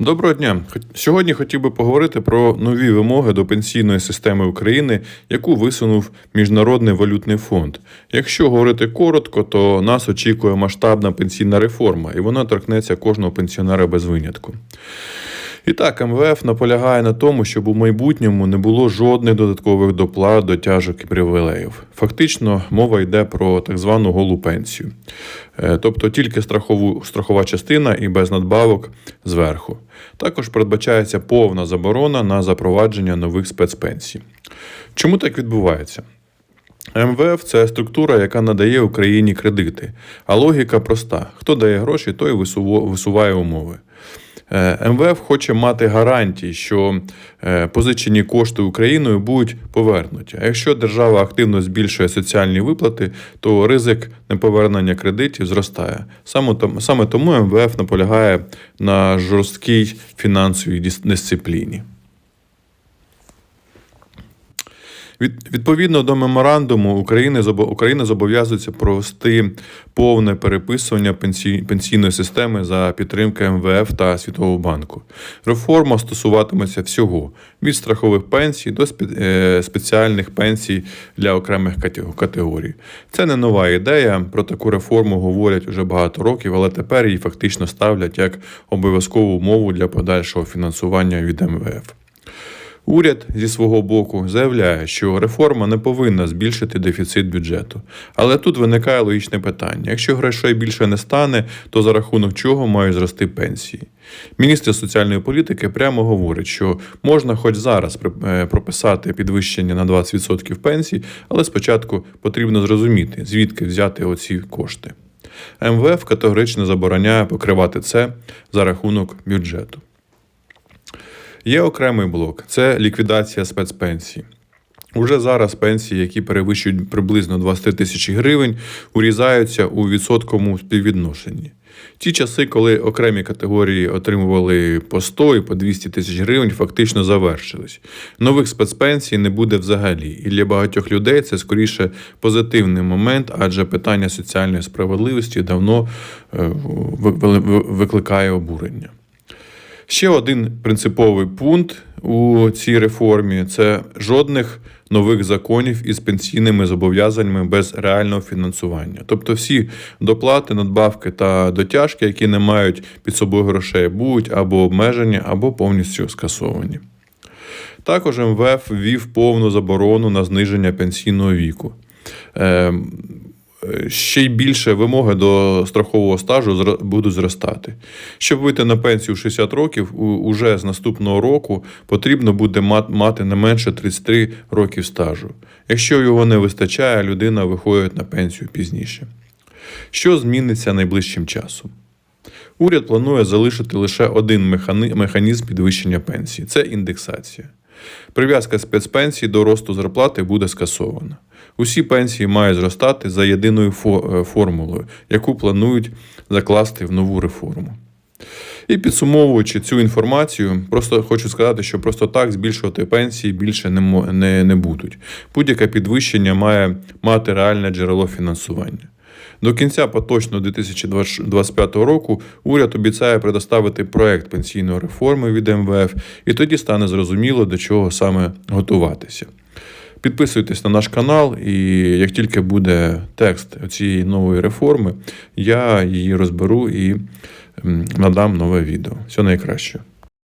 Доброго дня. Сьогодні хотів би поговорити про нові вимоги до пенсійної системи України, яку висунув Міжнародний валютний фонд. Якщо говорити коротко, то нас очікує масштабна пенсійна реформа, і вона торкнеться кожного пенсіонера без винятку. І так, МВФ наполягає на тому, щоб у майбутньому не було жодних додаткових доплат, дотяжок і привілеїв. Фактично, мова йде про так звану голу пенсію, Е, тобто тільки страхову, страхова частина і без надбавок зверху. Також передбачається повна заборона на запровадження нових спецпенсій. Чому так відбувається? МВФ це структура, яка надає Україні кредити. А логіка проста: хто дає гроші, той висуває умови. Е, МВФ хоче мати гарантії, що е, позичені кошти Україною будуть повернуті. А якщо держава активно збільшує соціальні виплати, то ризик неповернення кредитів зростає. Саме тому, МВФ наполягає на жорсткій фінансовій дис- дисципліні. Від, відповідно до меморандуму України Україна зобов'язується провести повне переписування пенсій, пенсійної системи за підтримки МВФ та Світового банку. Реформа стосуватиметься всього від страхових пенсій до е, спеціальних пенсій для окремих категорій. Це не нова ідея. Про таку реформу говорять уже багато років, але тепер її фактично ставлять як обов'язкову умову для подальшого фінансування від МВФ. Уряд зі свого боку заявляє, що реформа не повинна збільшити дефіцит бюджету. Але тут виникає логічне питання: якщо грошей більше не стане, то за рахунок чого мають зрости пенсії? Міністр соціальної політики прямо говорить, що можна хоч зараз е, прописати підвищення на 20% пенсій, але спочатку потрібно зрозуміти, звідки взяти оці кошти. МВФ категорично забороняє покривати це за рахунок бюджету. Є окремий блок це ліквідація спецпенсій. Уже зараз пенсії, які перевищують приблизно 20 тисяч гривень, урізаються у відсотковому співвідношенні. Ті часи, коли окремі категорії отримували по 100 і по 200 тисяч гривень, фактично завершились. Нових спецпенсій не буде взагалі, і для багатьох людей це скоріше позитивний момент, адже питання соціальної справедливості давно е, ви- ви- ви- викликає обурення. Ще один принциповий пункт у цій реформі це жодних нових законів із пенсійними зобов'язаннями без реального фінансування. Тобто всі доплати, надбавки та дотяжки, які не мають під собою грошей, будуть або обмежені, або повністю скасовані. Також МВФ ввів повну заборону на зниження пенсійного віку. Ще й більше вимоги до страхового стажу будуть зростати. Щоб вийти на пенсію в 60 років, уже з наступного року потрібно буде мати не менше 33 років стажу. Якщо його не вистачає, людина виходить на пенсію пізніше. Що зміниться найближчим часом? Уряд планує залишити лише один механізм підвищення пенсії це індексація. Прив'язка спецпенсій до росту зарплати буде скасована. Усі пенсії мають зростати за єдиною е, формулою, яку планують закласти в нову реформу. І підсумовуючи цю інформацію, просто хочу сказати, що просто так збільшувати пенсії більше не, не, не будуть. Будь-яке підвищення має мати реальне джерело фінансування. До кінця поточного 2025 року уряд обіцяє предоставити проект пенсійної реформи від МВФ, і тоді стане зрозуміло, до чого саме готуватися. Підписуйтесь на наш канал, і як тільки буде текст цієї нової реформи, я її розберу і надам нове відео. Все найкраще.